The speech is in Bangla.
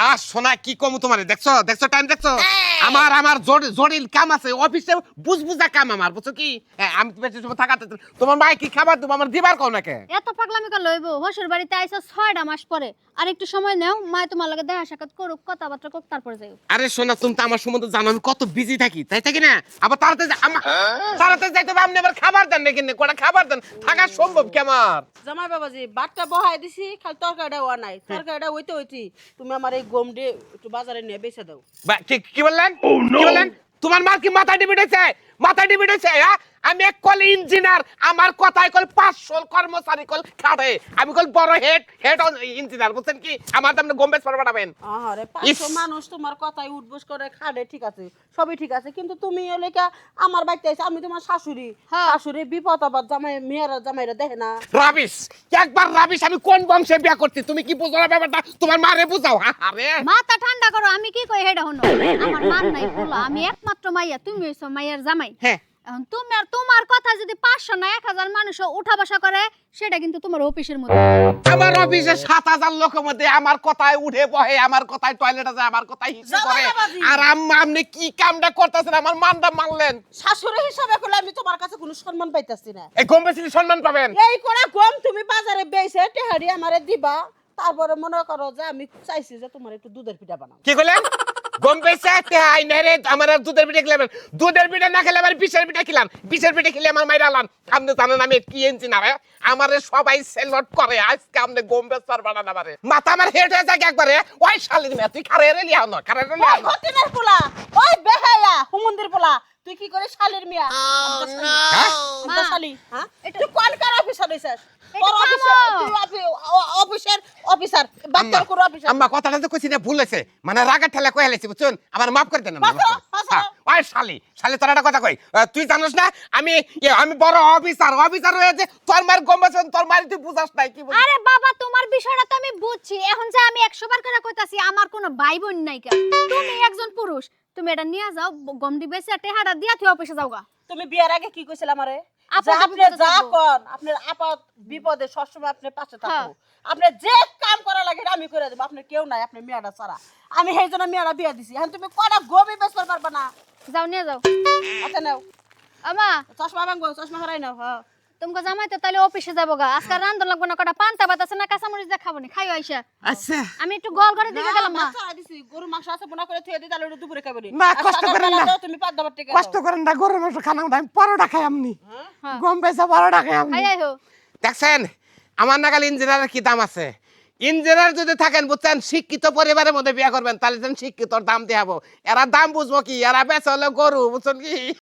আর সোনা কি কম তোমার? দেখছ? দেখছ টাইম দেখছ? আমার আমার জট- জটিল কাম আছে। অফিসে বুঝবুঝা কাম আমার বুঝছ কি? হ্যাঁ, আমি বেশি সময় থাকাতে তোমার মায়ে কি খাবার দেবো? আমার দিবার কও নাকি? এত পাগলামি করে লইব? হসুর বাড়িতে আইসা ছয়টা মাস পরে। আর একটু সময় নাও মা তোমার লাগে দেখা সাক্ষাৎ করুক কথাবার্তা কোক তারপর যাই আরে সোনা তুমি তো আমার সম্বন্ধে জানো আমি কত বিজি থাকি তাই থাকি না? আবার তাড়াতাড়ি আমার তাড়াতাড়ি যাইতে হবে আপনি আবার খাবার দেন নাকি কটা খাবার দেন? থাকা সম্ভব কি আমার? জামাই বাবাজি বাটটা বহাই দিছি খালি তরকারিটা হওয়া নাই। তরকারিটা হইতে হইতে তুমি আমার এই গম দিয়ে একটু বাজারে নিয়ে বেচে দাও। বা- কি কি বললেন? কি বললেন? তোমার মার কি মাথা ডিবিটেছে মাথা ডিবিটেছে হ্যাঁ? আমি এক কল ইঞ্জিনিয়ার আমার কথায় কল পাঁচশো কর্মচারী কল খাটে। আমি কল বড় হেড হেড ইঞ্জিনিয়ার বুঝছেন কি? আমার দামনে গম্বেশ পর পাঠাবেন। আহারে পাঁচশো মানুষ তোমার কথায় উঠবোস করে খাড়ে ঠিক আছে সবই ঠিক আছে। কিন্তু তুমি হলে কা? আমার বাড়িতে আইসা আমি তোমার শাশুড়ি। হ্যাঁ। শাশুড়ি বিপদ আবার জামাই মেয়েরা জামাইরা দেখে না। রাবিশ একবার রাবিশ আমি কোন বংশে বিয়া করছি? তুমি কি বুঝো না ব্যাপারটা? তোমার মারে বুঝাও আরে মাথা ঠান্ডা করো আমি কি কই হেডা হনো? আমার মান নাই বলো আমি একমাত্র মাইয়া তুমি হইছো মাইয়ার জামাই। হ্যাঁ। এখন তুমি আর তোমার কথা যদি পাঁচশো না এক হাজার মানুষ উঠা বসা করে সেটা কিন্তু তোমার অফিসের মধ্যে আমার অফিসে সাত হাজার লোকের মধ্যে আমার কথায় উঠে বহে আমার কথায় টয়লেটে যায় আমার কথায় হিসু করে। আর আম্মা আপনি কি কামটা করতেছেন? আমার মানটা মানলেন। শাশুড়ি হিসাবে করলে আমি তোমার কাছে কোনো সম্মান পাইতাছি না। এই গম্বেশ সম্মান পাবেন? এই করে গম তুমি বাজারে বেচে টেহারি আমারে দিবা তারপরে মনে করো যে আমি চাইছি যে তোমার একটু দুধের পিঠা বানাও। কি করলেন গম বেচে আই না রে আমার আর দুধের পিঠে খেলাম। দুধের পিঠে না খেলে আমার বিষের পিঠে খেলাম। বিষের পিঠে খেলে আমার মাইরা আলান আপনি জানেন আমি কি এনছি না রে? আমারে সবাই সেলট করে আজকে আপনি গম বেচার বানান আমারে। মাথা আমার হেড হয়ে যায় একবারে। ওই শালির মেয়ে তুই খারে রে লিয়াও না? খারে রে ওই না পোলা ওই বেহায়া হুমন্দির পোলা। তুই কি করে শালির মিয়া? হ্যাঁ? আমতা শালি। হ্যাঁ? তুই কোন কার অফিসার হইছস? তোর অফিসার কামো। তুই অফি- অ- অফিসের অফিসার বাচ্চার কোন অফিসার আম্মা কথাটা তো কইছি না ভুল হয়েছে। মানে রাগের ঠেলা কয়ে হেলেছি বুঝছেন? আমার মাফ করে দেন আমার, মাফ করে দেন। বাঁচাও, বাঁচাও। ওই শালি শালি তোর একটা কথা কই। তুই জানিস না আমি আমি বড় অফিসার অফিসার হয়েছে তোর মার গম তোর মার তুই বুঝাস নাই কি আরে বাবা তোমার বিষয়টা তো আমি বুঝছি। এখন যে আমি একশো বার করে কইতাছি আমার কোনো ভাই বোন নাই কা তুমি একজন পুরুষ তুমি এটা নিয়ে যাও গমডি বেচে দিয়া তুই অফিসে যাও গা তুমি বিয়ার আগে কি কইছিল আমারে আপদ যে আপনি যা। আপনার বিপদে সবসময় আপনার পাশে হ্যাঁ। থাকব। আপনি যে কাম করা লাগে আমি করে দেবো আপনার কেউ নাই আপনি মেয়াটা ছাড়া। আমি সেই জন্য মেয়াটা বিয়া দিছি। এখন তুমি কটা গবি বেচতে পারবা না? যাও নিয়ে যাও। আচ্ছা নাও। আমা। চশমা ভাঙবো চশমা হারাই নাও হ্যাঁ। তোমাকে জামাই তো তাহলে অফিসে যাব গা। আজকে রান্ধন লাগবো না কটা পান্তা ভাত আছে না কাঁচামরিচ দিয়ে খাব নি? খাইও আইসা। আচ্ছা। আমি একটু গোল ঘরে দিকে গেলাম মা। দিছি, মাংস আছে বোনা করে থুয়ে দিই তাহলে দুপুরে খাবে নি। মা, কষ্ট করেন না। তুমি পাঁচ দাবার টেকে কষ্ট করেন না গরম মাংস খানা আমি পরোটা খাই আমনি হ্যাঁ। গম বেচা পরোটা খাই আমনি খাই দেখছেন আমার নাগাল ইঞ্জিনিয়ারের কি দাম আছে? ইঞ্জিনিয়ার যদি থাকেন বুঝছেন শিক্ষিত পরিবারের মধ্যে বিয়ে করবেন তাহলে যেন শিক্ষিতর দাম দিয়ে হব এরা দাম বুঝব কি? এরা বেচা হলো গরু বুঝছেন কি?